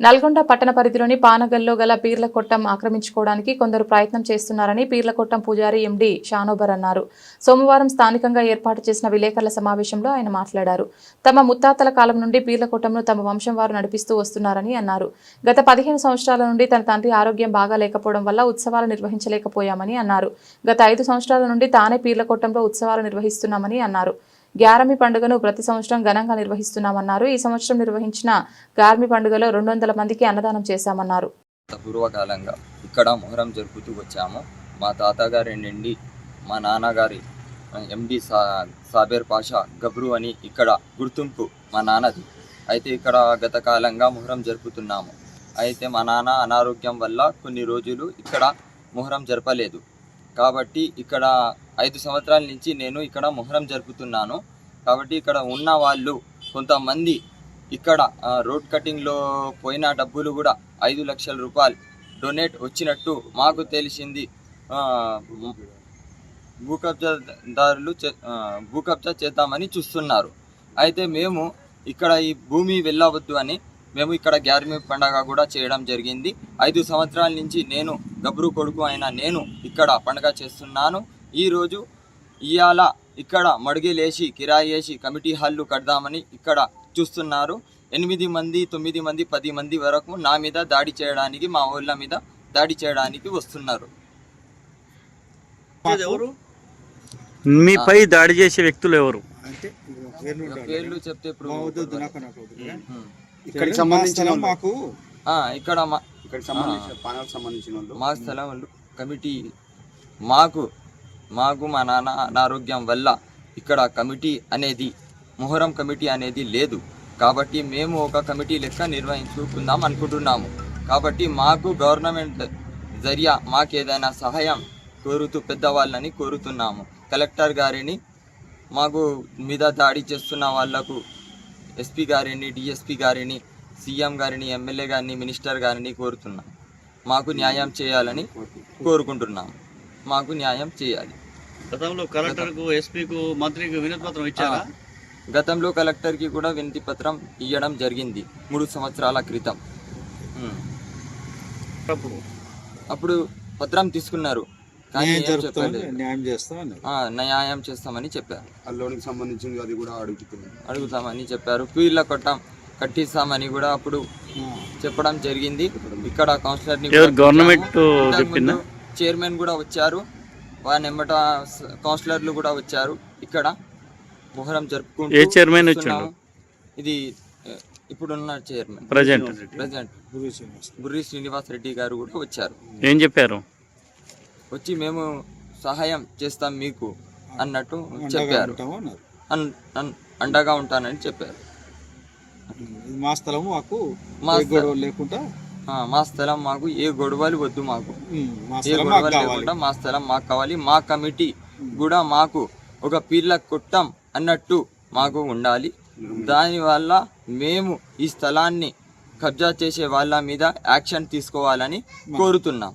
నల్గొండ పట్టణ పరిధిలోని పానగల్లో గల పీర్లకొట్టం ఆక్రమించుకోవడానికి కొందరు ప్రయత్నం చేస్తున్నారని పీర్లకొట్టం పూజారి ఎండి షానోబర్ అన్నారు. సోమవారం స్థానికంగా ఏర్పాటు చేసిన విలేకరుల సమావేశంలో ఆయన మాట్లాడారు. తమ ముత్తాతల కాలం నుండి పీర్లకొట్టంను తమ వంశం వారు నడిపిస్తూ వస్తున్నారని అన్నారు. గత పదిహేను సంవత్సరాల నుండి తన తండ్రి ఆరోగ్యం బాగా లేకపోవడం వల్ల ఉత్సవాలు నిర్వహించలేకపోయామని అన్నారు. గత ఐదు సంవత్సరాల నుండి తానే పీర్లకొట్టంలో ఉత్సవాలు నిర్వహిస్తున్నామని అన్నారు. గ్యారమి పండుగను ప్రతి సంవత్సరం ఘనంగా నిర్వహిస్తున్నామన్నారు. ఈ సంవత్సరం నిర్వహించిన గార్మి పండుగలో రెండు వందల మందికి అన్నదానం చేశామన్నారు. పూర్వకాలంగా ఇక్కడ మొహరం జరుపుతూ వచ్చాము. మా తాతగారి నుండి మా నాన్నగారి ఎండి సా సాబేర్ పాషా గబ్రు అని ఇక్కడ గుర్తింపు మా నాన్నది. అయితే ఇక్కడ గత కాలంగా మొహరం జరుపుతున్నాము. అయితే మా నాన్న అనారోగ్యం వల్ల కొన్ని రోజులు ఇక్కడ మొహరం జరపలేదు. కాబట్టి ఇక్కడ ఐదు సంవత్సరాల నుంచి నేను ఇక్కడ మొహరం జరుపుతున్నాను. కాబట్టి ఇక్కడ ఉన్న వాళ్ళు కొంతమంది ఇక్కడ రోడ్ కటింగ్లో పోయిన డబ్బులు కూడా ఐదు లక్షల రూపాయలు డొనేట్ వచ్చినట్టు మాకు తెలిసింది. భూ కబ్జాదారులు చే- భూ కబ్జా చేద్దామని చూస్తున్నారు. అయితే మేము ఇక్కడ ఈ భూమి వెళ్ళవద్దు అని మేము ఇక్కడ గ్యారమీ పండగ కూడా చేయడం జరిగింది. ఐదు సంవత్సరాల నుంచి నేను గబ్రు కొడుకు అయిన నేను ఇక్కడ పండగ చేస్తున్నాను. ఈరోజు ఇవాళ ఇక్కడ మడుగులేసి కిరాయి వేసి కమిటీ హాళ్ళు కడదామని ఇక్కడ చూస్తున్నారు. ఎనిమిది మంది తొమ్మిది మంది పది మంది వరకు నా మీద దాడి చేయడానికి మా ఊళ్ళ మీద దాడి చేయడానికి వస్తున్నారు. ఎవరు? మీపై దాడి చేసే వ్యక్తులు ఎవరు? అంటే పేర్లు చెప్తే ఇప్పుడు. ఇక్కడికి సంబంధించిన. మాకు ఆ, ఇక్కడ మా ఇక్కడికి సంబంధించిన పానాలకు సంబంధించిన వాళ్ళు? మా స్థలం వాళ్ళు కమిటీ మాకు మాకు మా నాన్న అనారోగ్యం వల్ల ఇక్కడ కమిటీ అనేది మొహరం కమిటీ అనేది లేదు. కాబట్టి మేము ఒక కమిటీ లెక్క నిర్వహించుకుందాం అనుకుంటున్నాము. కాబట్టి మాకు గవర్నమెంట్ జరియా మాకు ఏదైనా సహాయం కోరుతూ పెద్దవాళ్ళని కోరుతున్నాము. కలెక్టర్ గారిని మాకు మీద దాడి చేస్తున్న వాళ్ళకు ఎస్పీ గారిని డిఎస్పీ గారిని సీఎం గారిని ఎమ్మెల్యే గారిని మినిస్టర్ గారిని కోరుతున్నాం మాకు న్యాయం చేయాలని కోరుకుంటున్నాం మాకు న్యాయం చేయాలి. గతంలో కలెక్టర్కు ఎస్పీకు మంత్రికి వినతి పత్రం ఇచ్చారా? గతంలో కలెక్టర్కి కూడా వినతి పత్రం ఇవ్వడం జరిగింది మూడు సంవత్సరాల క్రితం. అప్పుడు పత్రం తీసుకున్నారు. కానీ న్యాయం చేస్తామని. చెప్పారు. ఆ లోనికి సంబంధించింది అది కూడా అడుగుతుంది అడుగుతామని చెప్పారు. పీర్ల కొట్టం కట్టిస్తామని కూడా అప్పుడు చెప్పడం జరిగింది. ఇక్కడ కౌన్సిలర్ గవర్నమెంట్ చైర్మన్ కూడా వచ్చారు. ఎమ్మట స- కౌన్సిలర్లు కూడా వచ్చారు ఇక్కడ. మొహరం జరుపుకుంటూ ఏ చైర్మన్. వచ్చిండు? ఇది ఇప్పుడున్న చైర్మన్. ప్రజెంట్ శ్రీనివాస్. బుర్రి శ్రీనివాస్ రెడ్డి గారు కూడా వచ్చారు. ఏం చెప్పారు? వచ్చి మేము సహాయం చేస్తాం మీకు అన్నట్టు చెప్పారు. అండగా ఉంటానని చెప్పారు. మా స్థలము మాకు మా ఏ గొడవ లేకుండా మా స్థలం మాకు ఏ గొడవలు వద్దు మాకు. ఏ గొడవలు లేకుండా మా స్థలం మాకు కావాలి. మా కమిటీ కూడా మాకు ఒక పీర్ల కొట్టం అన్నట్టు మాకు ఉండాలి. దానివల్ల మేము ఈ స్థలాన్ని కబ్జా చేసే వాళ్ళ మీద యాక్షన్ తీసుకోవాలని కోరుతున్నాం.